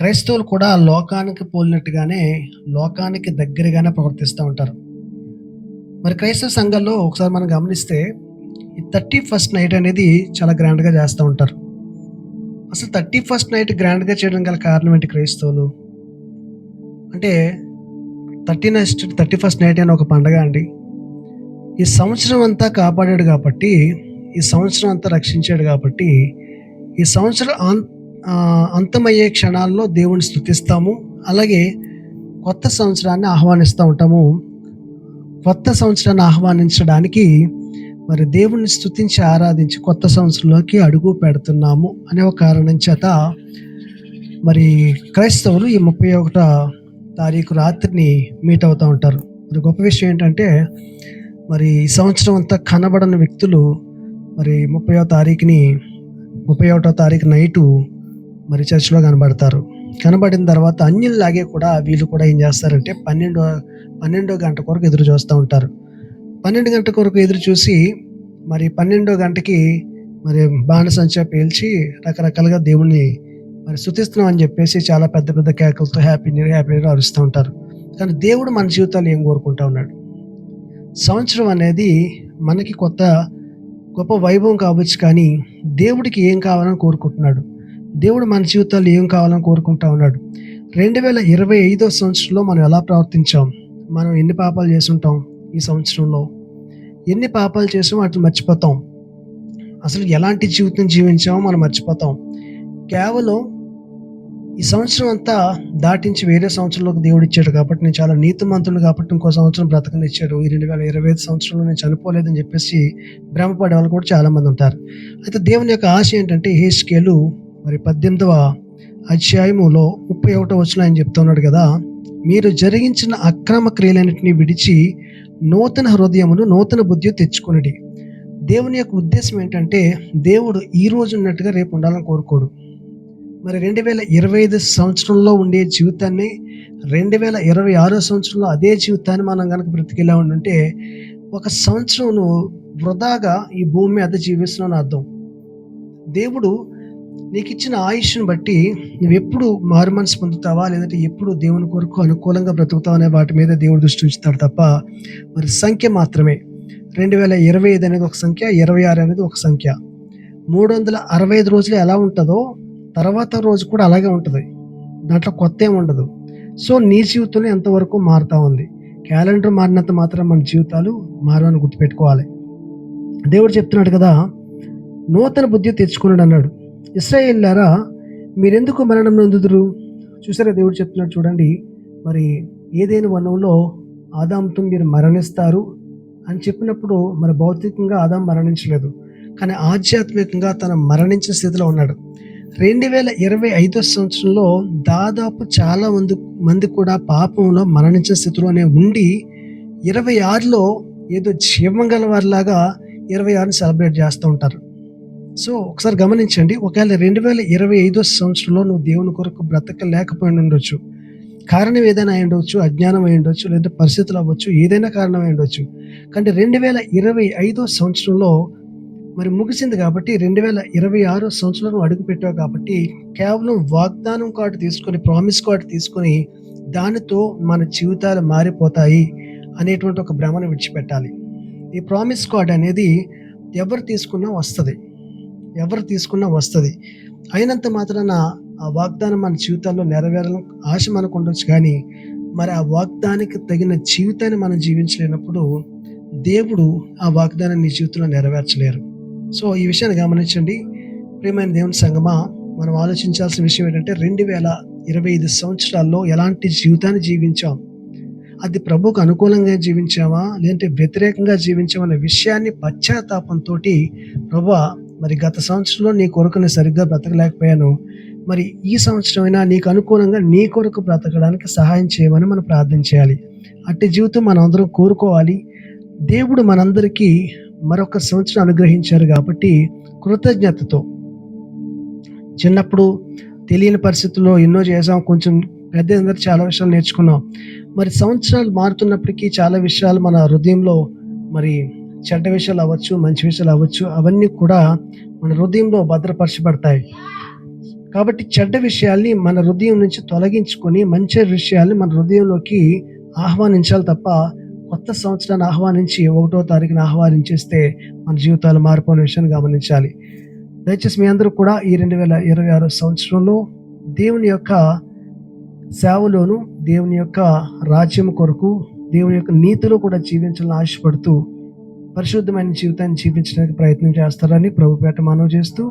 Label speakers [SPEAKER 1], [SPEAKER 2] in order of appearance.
[SPEAKER 1] క్రైస్తవులు కూడా లోకానికి పోలినట్టుగానే లోకానికి దగ్గరగానే ప్రవర్తిస్తూ ఉంటారు. మరి క్రైస్తవ సంఘాల్లో ఒకసారి మనం గమనిస్తే ఈ థర్టీ ఫస్ట్ నైట్ అనేది చాలా గ్రాండ్గా చేస్తూ ఉంటారు. అసలు థర్టీ ఫస్ట్ నైట్ గ్రాండ్గా చేయడం గల కారణం ఏంటి క్రైస్తవులు? అంటే thirty next thirty first night అని ఒక పండగ అండి. ఈ సంవత్సరం అంతా కాపాడాడు కాబట్టి ఈ సంవత్సరం అంతా రక్షించాడు కాబట్టి ఈ సంవత్సరం అంతమయ్యే క్షణాల్లో దేవుని స్థుతిస్తాము అలాగే కొత్త సంవత్సరాన్ని ఆహ్వానిస్తూ ఉంటాము. కొత్త సంవత్సరాన్ని ఆహ్వానించడానికి మరి దేవుణ్ణి స్థుతించి ఆరాధించి కొత్త సంవత్సరంలోకి అడుగు పెడుతున్నాము అనే ఒక కారణం చేత మరి క్రైస్తవులు ఈ ముప్పై ఒకట తారీఖు రాత్రిని మీట్ అవుతూ ఉంటారు. మరి గొప్ప విషయం ఏంటంటే మరి ఈ సంవత్సరం అంతా కనబడని వ్యక్తులు మరి ముప్పయో తారీఖుని ముప్పై ఒకటో తారీఖు నైటు మరి చర్చిలో కనబడతారు. కనబడిన తర్వాత అన్యుల్లాగే కూడా వీళ్ళు కూడా ఏం చేస్తారంటే పన్నెండో పన్నెండో గంట కొరకు ఎదురు చూస్తూ ఉంటారు. పన్నెండు గంట కొరకు ఎదురు చూసి మరి పన్నెండో గంటకి మరి బాణసంచా పేల్చి రకరకాలుగా దేవుణ్ణి మరి శుతిస్తున్నాం అని చెప్పేసి చాలా పెద్ద పెద్ద కేకలతో హ్యాపీ న్యూ హ్యాపీ న్యూ అరుస్తూ ఉంటారు. కానీ దేవుడు మన జీవితాలు ఏం కోరుకుంటా ఉన్నాడు? సంవత్సరం అనేది మనకి కొత్త గొప్ప వైభవం కావచ్చు కానీ దేవుడికి ఏం కావాలని కోరుకుంటున్నాడు? దేవుడు మన జీవితాల్లో ఏం కావాలని కోరుకుంటా ఉన్నాడు? రెండు వేల ఇరవై ఐదో సంవత్సరంలో మనం ఎలా ప్రవర్తించాం? మనం ఎన్ని పాపాలు చేసుంటాం ఈ సంవత్సరంలో? ఎన్ని పాపాలు చేసామో వాటిని మర్చిపోతాం. అసలు ఎలాంటి జీవితం జీవించామో మనం మర్చిపోతాం. కేవలం ఈ సంవత్సరం అంతా దాటించి వేరే సంవత్సరంలోకి దేవుడు ఇచ్చాడు కాబట్టి నేను చాలా నీతిమంతుడు కాబట్టి ఇంకో సంవత్సరం బ్రతకనిచ్చాడు ఈ రెండు వేల ఇరవై ఐదు సంవత్సరంలో నేను చనిపోలేదని చెప్పేసి భ్రమపడే వాళ్ళు కూడా చాలా మంది ఉంటారు. అయితే దేవుని యొక్క ఆశ ఏంటంటే హేస్కేలు మరి పద్దెనిమిదవ అధ్యాయములో ముప్పై ఒకటో వచ్చిన ఆయన చెప్తున్నాడు కదా మీరు జరిగించిన అక్రమ క్రియలన్నింటినీ విడిచి నూతన హృదయమును నూతన బుద్ధి తెచ్చుకొనిడి. దేవుని యొక్క ఉద్దేశం ఏంటంటే దేవుడు ఈ రోజు ఉన్నట్టుగా రేపు ఉండాలని కోరుకోడు. మరి రెండు వేల ఇరవై ఐదు సంవత్సరంలో ఉండే జీవితాన్ని రెండు వేల ఇరవై ఆరో సంవత్సరంలో అదే జీవితాన్ని మనం కనుక బ్రతికేలా ఉండుంటే ఒక సంవత్సరం నువ్వు వృధాగా ఈ భూమి మీద జీవిస్తున్నావు అని అర్థం. దేవుడు నీకు ఇచ్చిన ఆయుష్ను బట్టి నువ్వు ఎప్పుడు మారు మనసు పొందుతావా? లేదంటే ఎప్పుడు దేవుని కొరకు అనుకూలంగా బ్రతుకుతావు అనే వాటి మీద దేవుడు దృష్టి ఉంచుతాడు తప్ప మరి సంఖ్య మాత్రమే. రెండు వేల ఇరవై ఐదు అనేది ఒక సంఖ్య ఇరవై ఆరు అనేది ఒక సంఖ్య. మూడు వందల అరవై ఐదు రోజులు ఎలా ఉంటుందో తర్వాత రోజు కూడా అలాగే ఉంటుంది. దాంట్లో కొత్త ఏమి ఉండదు. సో నీ జీవితంలో ఎంతవరకు మారుతా ఉంది? క్యాలెండర్ మారినంత మాత్రం మన జీవితాలు మారని గుర్తుపెట్టుకోవాలి. దేవుడు చెప్తున్నాడు కదా నూతన బుద్ధి తెచ్చుకున్నాడు అన్నాడు. ఇస్రాయేల్లారా మీరెందుకు మరణం నందుదురు? చూసారా దేవుడు చెప్తున్నాడు చూడండి మరి ఏదైనా వనంలో ఆదాంతో మీరు మరణిస్తారు అని చెప్పినప్పుడు మరి భౌతికంగా ఆదాం మరణించలేదు కానీ ఆధ్యాత్మికంగా తన మరణించిన స్థితిలో ఉన్నాడు. రెండు వేల ఇరవై ఐదో సంవత్సరంలో దాదాపు చాలా మంది మంది కూడా పాపంలో మరణించిన స్థితిలోనే ఉండి ఇరవై ఆరులో ఏదో జీవం గల వారిలాగా ఇరవై ఆరుని సెలబ్రేట్ చేస్తూ ఉంటారు. సో ఒకసారి గమనించండి ఒకవేళ రెండు వేల ఇరవై ఐదో సంవత్సరంలో నువ్వు దేవుని కొరకు బ్రతకలేకపోయి ఉండొచ్చు. కారణం ఏదైనా అయి ఉండొచ్చు అజ్ఞానం అయి ఉండొచ్చు లేదా పరిస్థితులు అవ్వచ్చు ఏదైనా కారణం అయి ఉండొచ్చు. కానీ రెండు వేల ఇరవై ఐదో సంవత్సరంలో మరి ముగిసింది కాబట్టి రెండు వేల ఇరవై ఆరో సంవత్సరంలో నువ్వు అడుగుపెట్టావు కాబట్టి కేవలం వాగ్దానం కార్డు తీసుకొని ప్రామిస్ కార్డు తీసుకొని దానితో మన జీవితాలు మారిపోతాయి అనేటువంటి ఒక భ్రమను విడిచిపెట్టాలి. ఈ ప్రామిస్ కార్డ్ అనేది ఎవరు తీసుకున్నా వస్తుంది. ఎవరు తీసుకున్నా వస్తుంది. అయినంత మాత్రాన ఆ వాగ్దానం మన జీవితాల్లో నెరవేరాలని ఆశ మనకు ఉండొచ్చు కానీ మరి ఆ వాగ్దానికి తగిన జీవితాన్ని మనం జీవించలేనప్పుడు దేవుడు ఆ వాగ్దానాన్ని నీ జీవితంలో నెరవేర్చలేరు. సో ఈ విషయాన్ని గమనించండి. ప్రియమైన దేవుని సంగమా మనం ఆలోచించాల్సిన విషయం ఏంటంటే రెండు వేల ఇరవై ఐదు సంవత్సరాల్లో ఎలాంటి జీవితాన్ని జీవించాం? అది ప్రభుకు అనుకూలంగా జీవించామా? లేదంటే వ్యతిరేకంగా జీవించామనే విషయాన్ని పశ్చాత్తాపంతో ప్రభా మరి గత సంవత్సరంలో నీ కొరకు నేను సరిగ్గా బ్రతకలేకపోయాను. మరి ఈ సంవత్సరమైనా నీకు అనుకూలంగా నీ కొరకు బ్రతకడానికి సహాయం చేయమని మనం ప్రార్థన చేయాలి. అట్టి జీవితం మనం అందరం కోరుకోవాలి. దేవుడు మనందరికీ మరొక సంవత్సరం అనుగ్రహించారు కాబట్టి కృతజ్ఞతతో. చిన్నప్పుడు తెలియని పరిస్థితుల్లో ఎన్నో చేసాం కొంచెం పెద్ద అందరూ చాలా విషయాలు నేర్చుకున్నాం. మరి సంవత్సరాలు మారుతున్నప్పటికీ చాలా విషయాలు మన హృదయంలో మరి చెడ్డ విషయాలు అవ్వచ్చు మంచి విషయాలు అవ్వచ్చు అవన్నీ కూడా మన హృదయంలో భద్రపరచబడతాయి. కాబట్టి చెడ్డ విషయాల్ని మన హృదయం నుంచి తొలగించుకొని మంచి విషయాల్ని మన హృదయంలోకి ఆహ్వానించాలి తప్ప కొత్త సంవత్సరాన్ని ఆహ్వానించి ఒకటో తారీఖున ఆహ్వానించేస్తే మన జీవితాలు మారిపోయిన విషయాన్ని గమనించాలి. దయచేసి మీ అందరూ కూడా ఈ రెండు వేల ఇరవై ఆరు సంవత్సరంలో దేవుని యొక్క సేవలోను దేవుని యొక్క రాజ్యం కొరకు దేవుని యొక్క నీతిలో కూడా జీవించాలని ఆశపడుతూ పరిశుద్ధమైన జీవితాన్ని జీవించడానికి ప్రయత్నం చేస్తారని ప్రభుపేట మనవి చేస్తూ